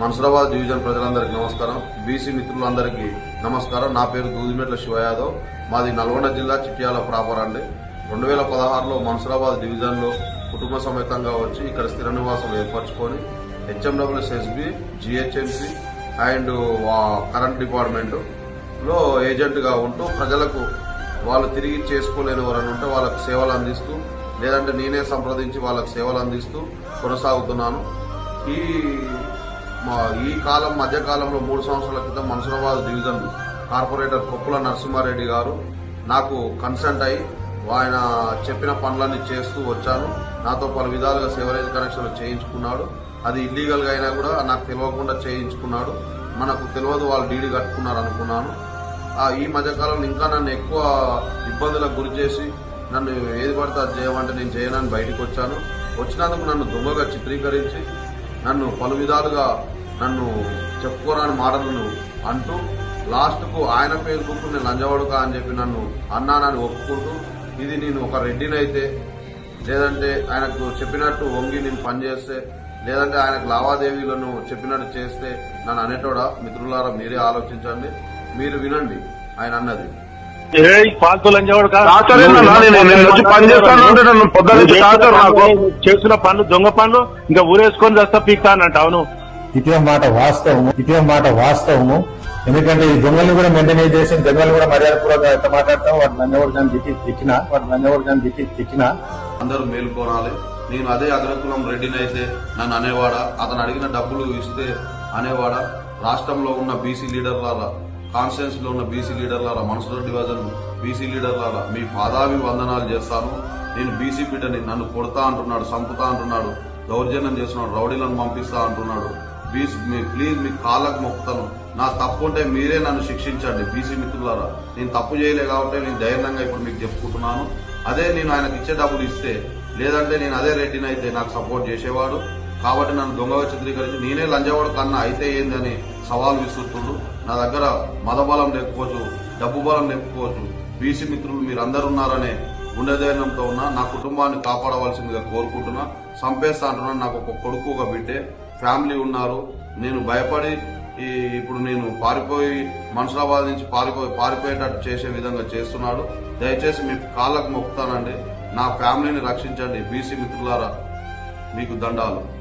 Mansurabad division ప్రజలందరికీ నమస్కారం. BC మిత్రులందరికీ నమస్కారం. నా పేరు దూదిమెట్ల శివయాదవ్. మాది నల్గొండ జిల్లా చిట్యాల ప్రాపర్ అండి. రెండు వేల పదహారులో మన్సరాబాద్ డివిజన్లో కుటుంబ సమేతంగా వచ్చి ఇక్కడ స్థిర నివాసం ఏర్పరచుకొని హెచ్ఎండబ్ల్యూఎస్ఎస్బి జిహెచ్ఎంసి అండ్ కరెంట్ డిపార్ట్మెంట్లో ఏజెంట్గా ఉంటూ ప్రజలకు వాళ్ళు తిరిగి చేసుకోలేని వారని ఉంటే వాళ్ళకి సేవలు అందిస్తూ లేదంటే నేనే సంప్రదించి వాళ్ళకి సేవలు అందిస్తూ కొనసాగుతున్నాను. ఈ ఈ కాలం మధ్యకాలంలో మూడు సంవత్సరాల క్రితం మన్సరాబాద్ డివిజన్ కార్పొరేటర్ కొప్పుల నరసింహారెడ్డి గారు నాకు కన్సల్ట్ అయి ఆయన చెప్పిన పనులన్నీ చేస్తూ వచ్చాను. నాతో పలు విధాలుగా సేవరేజ్ కనెక్షన్లు చేయించుకున్నాడు. అది ఇల్లీగల్గా అయినా కూడా నాకు తెలియకుండా చేయించుకున్నాడు. మనకు తెలియదు వాళ్ళు డీడీ కట్టుకున్నారు అనుకున్నాను. ఈ మధ్యకాలంలో ఇంకా నన్ను ఎక్కువ ఇబ్బందులకు గురి చేసి నన్ను ఏది పడితే అది చేయమంటే నేను చేయనని బయటకు వచ్చాను. వచ్చినందుకు నన్ను దొంగగా చిత్రీకరించి నన్ను పలు విధాలుగా నన్ను చెప్పుకోరాని మాటలను అంటూ లాస్ట్కు ఆయన ఫేస్బుక్ నేను లంజవాడుకా అని చెప్పి నన్ను అన్నానని ఒప్పుకుంటూ ఇది నేను ఒక రెడ్డినైతే లేదంటే ఆయనకు చెప్పినట్టు వంగి నేను పనిచేస్తే లేదంటే ఆయనకు లావాదేవీలను చెప్పినట్టు చేస్తే నన్ను అనేటోడా? మిత్రులారా మీరే ఆలోచించండి. మీరు వినండి. ఆయన అన్నది. చేసిన పనులు దొంగ పనులు ఇంకా ఊరేసుకొని చేస్తా పీక్తా అన్నట్టు అవును ఇదే మాట వాస్తవము ఇదే మాట వాస్తవము. ఎందుకంటే ఈ దొంగల్ని కూడా మెయింటైన్ చేసి దొంగలు కూడా మర్యాదపూర్వకంగా ఎంత మాట్లాడతాం వాటి లంజవడు కానీ తిట్టి తిట్టినా? వాటి లంజవడు కానీ తిట్టి తిట్టినా? అందరూ మేలుకోనాలి నేను అదే అగ్రకులం రెడ్డినైతే నన్ను అనేవాడా? అతను అడిగిన డబ్బులు ఇస్తే అనేవాడా? రాష్ట్రంలో ఉన్న బీసీ లీడర్లారా? కాన్స్టిట్యూన్స్లో ఉన్న బీసీ లీడర్లారా మనసులో డివిజన్ బీసీ లీడర్లారా మీ పాదాభివందనాలు చేస్తాను. నేను బీసీ బిడ్డని నన్ను కొడతా అంటున్నాడు చంపుతా అంటున్నాడు దౌర్జన్యం చేస్తున్నాడు రౌడీలను పంపిస్తా అంటున్నాడు. బీసీ మీ ప్లీజ్ మీ కాళ్ళకు మొక్కుతాను. నా తప్పు ఉంటే మీరే నన్ను శిక్షించండి బీసీ మిత్రులారా. నేను తప్పు చేయలే కాబట్టి నేను ధైర్యంగా ఇప్పుడు మీకు చెప్పుకుంటున్నాను. అదే నేను ఆయనకు ఇచ్చే డబ్బులు ఇస్తే లేదంటే నేను అదే రెడ్డిని అయితే నాకు సపోర్ట్ చేసేవాడు. కాబట్టి నన్ను దొంగగా చిత్రీకరించి నేనే లంజవాడు కన్నా అయితే ఏందని సవాల్ విసురుతుండు నా దగ్గర మద బలం లేకపోవచ్చు డబ్బు బలం లేకపోవచ్చు. బీసీ మిత్రులు మీరందరూ ఉన్నారనే గుండెధైర్యంతో ఉన్నా నా కుటుంబాన్ని కాపాడవలసిందిగా కోరుకుంటున్నా. సంపేస్తా అంటున్నాను నాకు ఒక కొడుకు ఒక బిడ్డే ఫ్యామిలీ ఉన్నారు. నేను భయపడి ఈ ఇప్పుడు నేను పారిపోయి మనుషులబాద్ నుంచి పారిపోయి పారిపోయేటట్టు చేసే విధంగా చేస్తున్నాడు. దయచేసి మీ కాళ్ళకు మొక్కుతానండి. నా ఫ్యామిలీని రక్షించండి. బీసీ మిత్రులారా మీకు దండాలు.